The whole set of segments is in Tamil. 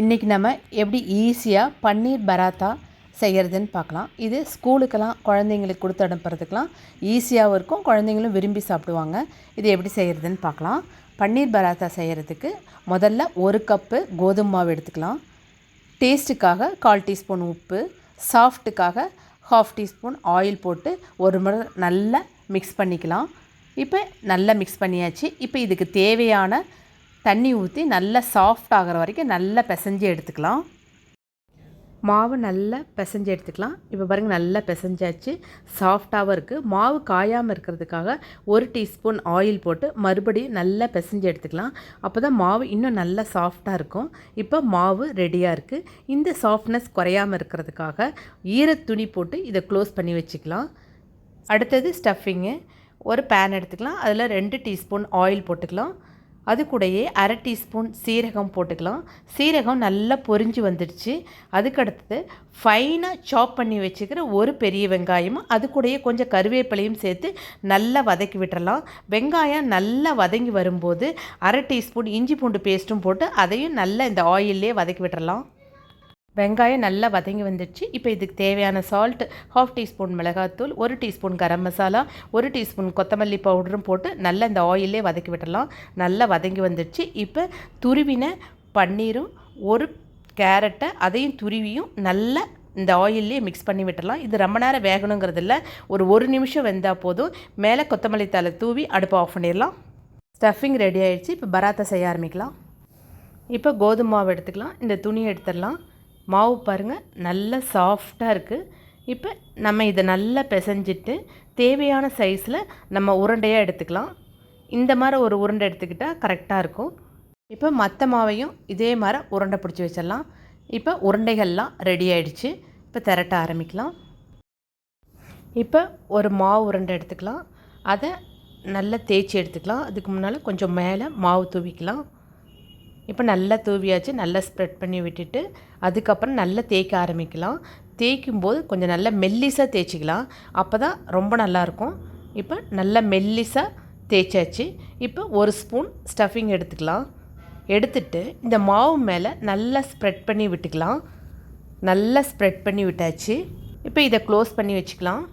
இன்றைக்கி நம்ம எப்படி ஈஸியாக பன்னீர் பராத்தா செய்கிறதுன்னு பார்க்கலாம். இது ஸ்கூலுக்கெல்லாம் குழந்தைங்களுக்கு கொடுத்து அனுப்புறதுக்கெலாம் ஈஸியாகவும் இருக்கும். குழந்தைங்களும் விரும்பி சாப்பிடுவாங்க. இது எப்படி செய்கிறதுன்னு பார்க்கலாம். பன்னீர் பராத்தா செய்கிறதுக்கு முதல்ல ஒரு கப்பு கோதுமை மாவு எடுத்துக்கலாம். டேஸ்ட்டுக்காக கால் டீஸ்பூன் உப்பு சாஃப்ட்டுக்காக ஹாஃப் டீஸ்பூன் ஆயில் போட்டு ஒரு முறை நல்லா மிக்ஸ் பண்ணிக்கலாம். இப்போ நல்லா மிக்ஸ் பண்ணியாச்சு. இப்போ இதுக்கு தேவையான தண்ணி ஊற்றி நல்லா சாஃப்ட் ஆகிற வரைக்கும் நல்லா பிசைஞ்சு எடுத்துக்கலாம். மாவு நல்லா பிசைஞ்சு எடுத்துக்கலாம். இப்போ பாருங்கள் நல்லா பிசைஞ்சாச்சு. சாஃப்டாகவும் இருக்குது மாவு காயாமல் இருக்கிறதுக்காக ஒரு டீஸ்பூன் ஆயில் போட்டு மறுபடியும் நல்லா பிசைஞ்சு எடுத்துக்கலாம். அப்போ தான் மாவு இன்னும் நல்லா சாஃப்டாக இருக்கும். இப்போ மாவு ரெடியாக இருக்குது இந்த சாஃப்ட்னஸ் குறையாமல் இருக்கிறதுக்காக ஈர துணி போட்டு இதை க்ளோஸ் பண்ணி வச்சுக்கலாம். அடுத்தது ஸ்டஃபிங்கு ஒரு பேன் எடுத்துக்கலாம். அதில் ரெண்டு டீஸ்பூன் ஆயில் போட்டுக்கலாம். அது கூடயே அரை டீஸ்பூன் சீரகம் போட்டுக்கலாம். சீரகம் நல்லா பொரிஞ்சு வந்துடுச்சு. அதுக்கடுத்தது ஃபைனாக சாப் பண்ணி வச்சுக்கிற ஒரு பெரிய வெங்காயமும் அது கூடயே கொஞ்சம் கருவேப்பிலையும் சேர்த்து நல்லா வதக்கி விட்டுறலாம். வெங்காயம் நல்லா வதங்கி வரும்போது அரை டீஸ்பூன் இஞ்சி பூண்டு பேஸ்ட்டும் போட்டு அதையும் நல்லா இந்த ஆயிலே வதக்கி விட்டுறலாம். வெங்காயம் நல்லா வதங்கி வந்துடுச்சு. இப்போ இதுக்கு தேவையான சால்ட் ஹாஃப் டீஸ்பூன் மிளகாத்தூள் ஒரு டீஸ்பூன் கரம் மசாலா ஒரு டீஸ்பூன் கொத்தமல்லி பவுடரும் போட்டு நல்லா இந்த ஆயிலே வதக்கி விடலாம். நல்லா வதங்கி வந்துடுச்சு. இப்போ துருவின பன்னீரும் ஒரு கேரட்டை அதையும் துருவியும் நல்லா இந்த ஆயிலே மிக்ஸ் பண்ணி விட்டுடலாம். இது ரொம்ப நேரம் வேகணுங்கிறது இல்லை ஒரு ஒரு நிமிஷம் வெந்தால் போதும். மேலே கொத்தமல்லி தலை தூவி அடுப்பை ஆஃப் பண்ணிடலாம். ஸ்டஃபிங் ரெடி ஆகிடுச்சு இப்போ பராத்தா செய்ய ஆரம்பிக்கலாம். இப்போ கோதுமை மாவு எடுத்துக்கலாம். இந்த துணியை எடுத்துடலாம். மாவு பாருங்கள் நல்லா சாஃப்டாக இருக்குது இப்போ நம்ம இதை நல்லா பிசைஞ்சிட்டு தேவையான சைஸில் நம்ம உருண்டையாக எடுத்துக்கலாம். இந்த மாதிரி ஒரு உருண்டை எடுத்துக்கிட்டால் கரெக்டாக இருக்கும். இப்போ மற்ற மாவையும் இதே மாதிரி உருண்டை பிடிச்சி வச்சிடலாம். இப்போ உருண்டைகள்லாம் ரெடி ஆகிடுச்சு இப்போ திரட்ட ஆரம்பிக்கலாம். இப்போ ஒரு மாவு உருண்டை எடுத்துக்கலாம். அதை நல்லா தேய்ச்சி எடுத்துக்கலாம். அதுக்கு முன்னால் கொஞ்சம் மேலே மாவு தூவிக்கலாம். இப்போ நல்லா தூவியாச்சு நல்லா ஸ்ப்ரெட் பண்ணி விட்டுட்டு அதுக்கப்புறம் நல்லா தேய்க்க ஆரம்பிக்கலாம். தேய்க்கும் போது கொஞ்சம் நல்லா மெல்லிஸாக தேய்ச்சிக்கலாம். அப்போ தான் ரொம்ப நல்லாயிருக்கும். இப்போ நல்லா மெல்லிஸாக தேய்ச்சாச்சு. இப்போ ஒரு ஸ்பூன் ஸ்டஃபிங் எடுத்துக்கலாம். எடுத்துட்டு இந்த மாவு மேலே நல்லா ஸ்ப்ரெட் பண்ணி விட்டுக்கலாம். நல்லா ஸ்ப்ரெட் பண்ணி விட்டாச்சு. இப்போ இதை க்ளோஸ் பண்ணி வச்சுக்கலாம்.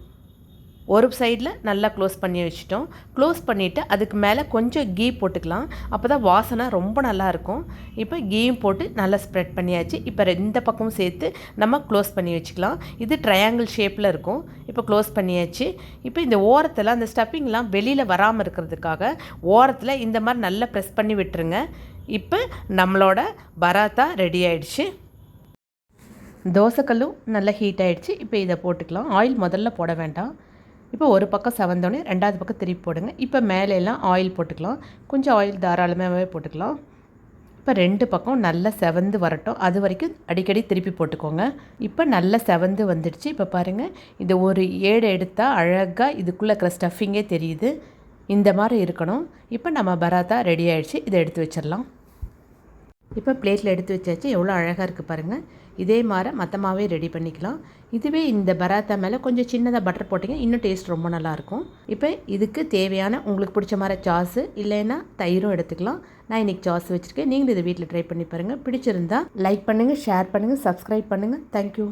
ஒரு சைடில் நல்லா க்ளோஸ் பண்ணி வச்சுட்டோம். க்ளோஸ் பண்ணிவிட்டு அதுக்கு மேலே கொஞ்சம் கீ போட்டுக்கலாம். அப்போ தான் வாசனை ரொம்ப நல்லாயிருக்கும் இப்போ கீயும் போட்டு நல்லா ஸ்ப்ரெட் பண்ணியாச்சு. இப்போ ரெண்டு பக்கமும் சேர்த்து நம்ம க்ளோஸ் பண்ணி வச்சுக்கலாம். இது ட்ரையாங்கிள் ஷேப்பில் இருக்கும். இப்போ க்ளோஸ் பண்ணியாச்சு. இப்போ இந்த ஓரத்தில் அந்த ஸ்டப்பிங்லாம் வெளியில் வராமல் இருக்கிறதுக்காக ஓரத்தில் இந்த மாதிரி நல்லா ப்ரெஸ் பண்ணி விட்டுருங்க. இப்போ நம்மளோட பராத்தா ரெடி ஆயிடுச்சு. தோசைக்கல்லும் நல்லா ஹீட் ஆகிடுச்சு இப்போ இதை போட்டுக்கலாம். ஆயில் முதல்ல போட வேண்டாம். இப்போ ஒரு பக்கம் செவந்தோடனே ரெண்டாவது பக்கம் திருப்பி போடுங்க. இப்போ மேலெல்லாம் ஆயில் போட்டுக்கலாம். கொஞ்சம் ஆயில் தாராளமாகவே போட்டுக்கலாம். இப்போ ரெண்டு பக்கம் நல்லா செவந்து வரட்டும். அது வரைக்கும் அடிக்கடி திருப்பி போட்டுக்கோங்க. இப்போ நல்லா செவந்து வந்துடுச்சு. இப்போ பாருங்கள் இது ஒரு ஏடு எடுத்தால் அழகாக இதுக்குள்ளே இருக்கிற ஸ்டஃபிங்கே தெரியுது. இந்த மாதிரி இருக்கணும். இப்போ நம்ம பராத்தா ரெடி ஆகிடுச்சு இதை எடுத்து வச்சிடலாம். இப்போ பிளேட்டில் எடுத்து வச்சாச்சு. எவ்வளோ அழகாக இருக்குது பாருங்கள் இதே மாதிரி மொத்தமாகவே ரெடி பண்ணிக்கலாம். இதுவே இந்த பராத்தா மேலே கொஞ்சம் சின்னதாக பட்டர் போட்டிங்க. இன்னும் டேஸ்ட் ரொம்ப நல்லாயிருக்கும். இப்போ இதுக்கு தேவையான உங்களுக்கு பிடிச்ச மாதிரி சாஸு இல்லைன்னா தயிரும் எடுத்துக்கலாம். நான் இன்றைக்கி சாஸ் வச்சுருக்கேன். நீங்களும் இதை வீட்டில் ட்ரை பண்ணி பாருங்கள் பிடிச்சிருந்தா லைக் பண்ணுங்கள் ஷேர் பண்ணுங்கள் சப்ஸ்கிரைப் பண்ணுங்கள் தேங்க்யூ